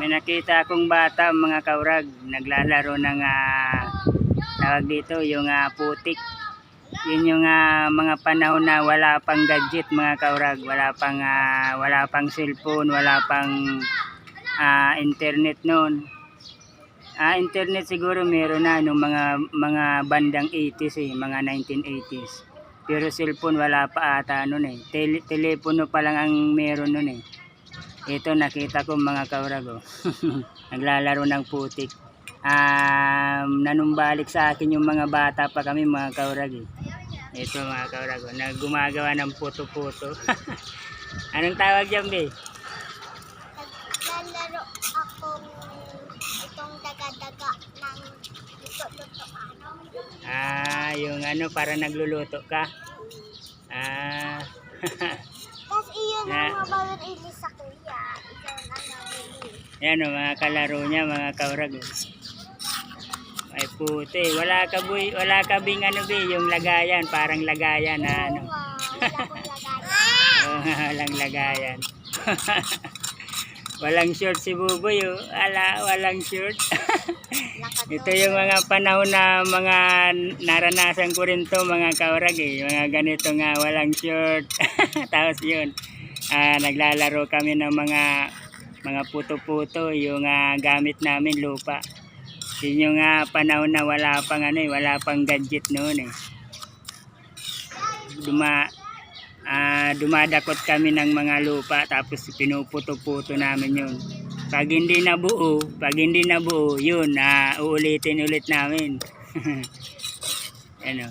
May nakita akong bata mga kaurag naglalaro ng tawag dito yung ah, putik. Yun yung ah, mga panahon na wala pang gadget mga kaurag, wala pang ah, wala pang cellphone, wala pang ah, internet noon. Ah, internet siguro meron na nung mga mga bandang 80s eh, mga 1980s. Pero cellphone wala pa ata noon eh. Tele- telepono pa lang ang meron noon eh. Ito nakita ko mga kaurago. Naglalaro ng putik. Um, nanumbalik sa akin yung mga bata pa kami mga kaurag eh. Ito mga kaurago. Naggumagawa ng puto-puto. Anong tawag dyan be? Naglalaro akong itong daga-daga ng luto-lutoan. Ah, yung ano para nagluluto ka. Ah. Tapos iyon Na- ang mabalon ilis sa Yan o, mga kalaro niya, mga kaurag. Ay puti, wala ka boy, wala ka bing ano be, yung lagayan, parang lagayan na ano. Oh, walang lagayan. walang short si Buboy oh. Ala, walang short. Ito yung mga panahon na mga naranasan ko rin to mga kaurag eh. Mga ganito nga walang short. Tapos yun, ah, naglalaro kami ng mga mga puto-puto yung ah, gamit namin lupa. Yun yung ah, panahon na wala pang ano eh, wala pang gadget noon eh. Duma ah, dumadakot kami ng mga lupa tapos pinuputo-puto namin yun. Pag hindi nabuo, pag hindi nabuo, yun, ah, uulitin ulit namin. ano.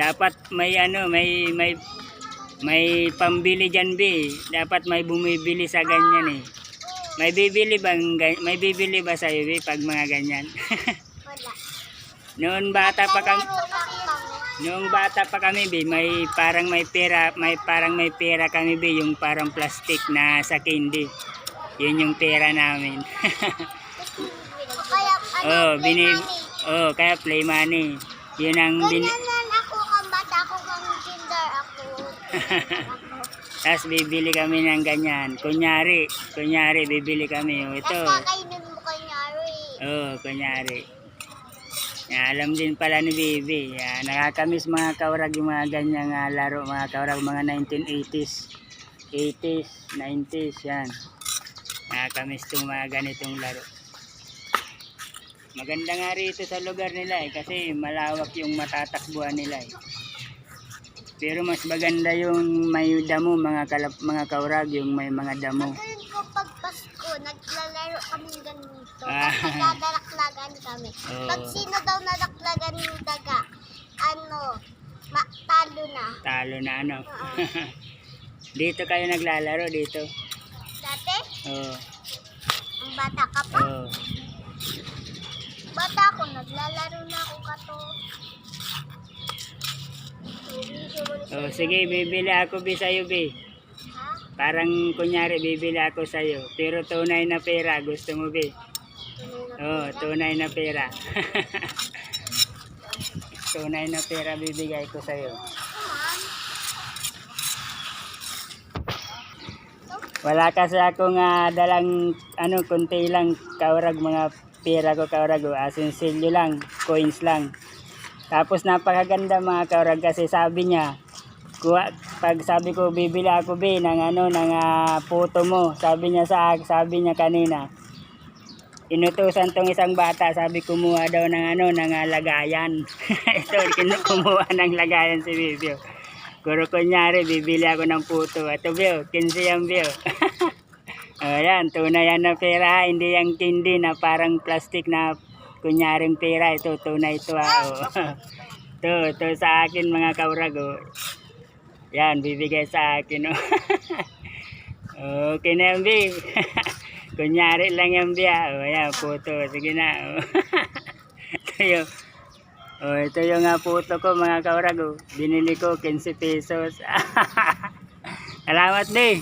Dapat may ano, may may may pambili diyan be. Dapat may bumibili sa ganyan eh. May bibili bang may bibili ba sa be pag mga ganyan? Wala. Noon bata pa kami. Noong bata pa kami, be, may parang may pera, may parang may pera kami, be, yung parang plastic na sa candy. Yun yung pera namin. Kaya ano, oh, bini money. Oh, kaya play money. Yun ang bin Ganyan lang ako kang bata ako kang kinder ako. Tapos bibili kami ng ganyan. Kunyari, kunyari bibili kami. Oh, ito. Tapos kakainin mo kanyari. Oh, kunyari. Yan, alam din pala ni Bibi. Yan, nakakamiss mga kaurag yung mga ganyang ah, laro, mga kaurag, mga 1980s, 80s, 90s, yan. Nakakamiss itong mga ganitong laro. Maganda nga rito sa lugar nila eh, kasi malawak yung matatakbuhan nila eh. Pero mas maganda yung may damo, mga, kalap, mga kaurag, yung may mga damo. Pagkaroon ko pag Pasko, naglalaro kami ganito. Ah. Tapos kami. Oo. Pag sino daw nadaklagan ng daga, ano, ma talo na. Talo na ano. Oo. dito kayo naglalaro, dito. Dati, Oo. ang bata ka pa. Oo. Bata ako, naglalaro na ako kato. Oh, sige, bibili ako bi sa'yo, bi. Parang kunyari, bibili ako sa'yo. Pero tunay na pera, gusto mo, bi? Oh, tunay na pera. tunay na pera bibigay ko sa'yo. Wala kasi akong ah, dalang ano, kunti lang kaurag mga pera ko kaurag. oh. Asin silyo lang, coins lang. Tapos napakaganda mga kaurag kasi sabi niya, kuha, pag sabi ko bibili ako be ng ano ng ah, photo mo, sabi niya sa sabi niya kanina. Inutusan tong isang bata, sabi kumuha daw ng ano ng ah, lagayan. Ito kumuha ng lagayan si Bibio. Kuro kunyari, bibili ako ng puto. Ito, Bio, 15 yan, Bio. Ayan, tunay yan na pera, hindi yung candy na parang plastic na kunyaring pera. Ito, tunay ito. Ah, oh. ito, ito sa akin mga kaurag. Oh. Yan, bibigay sa akin. Oh. okay na yan, Bi. kunyari lang yan, Bi. ah. Oh, yan, puto. Sige na. Oh. ito yung Oh, ito yung uh, puto ko mga kaurag. Oh. Binili ko 15 pesos. Salamat, Bi.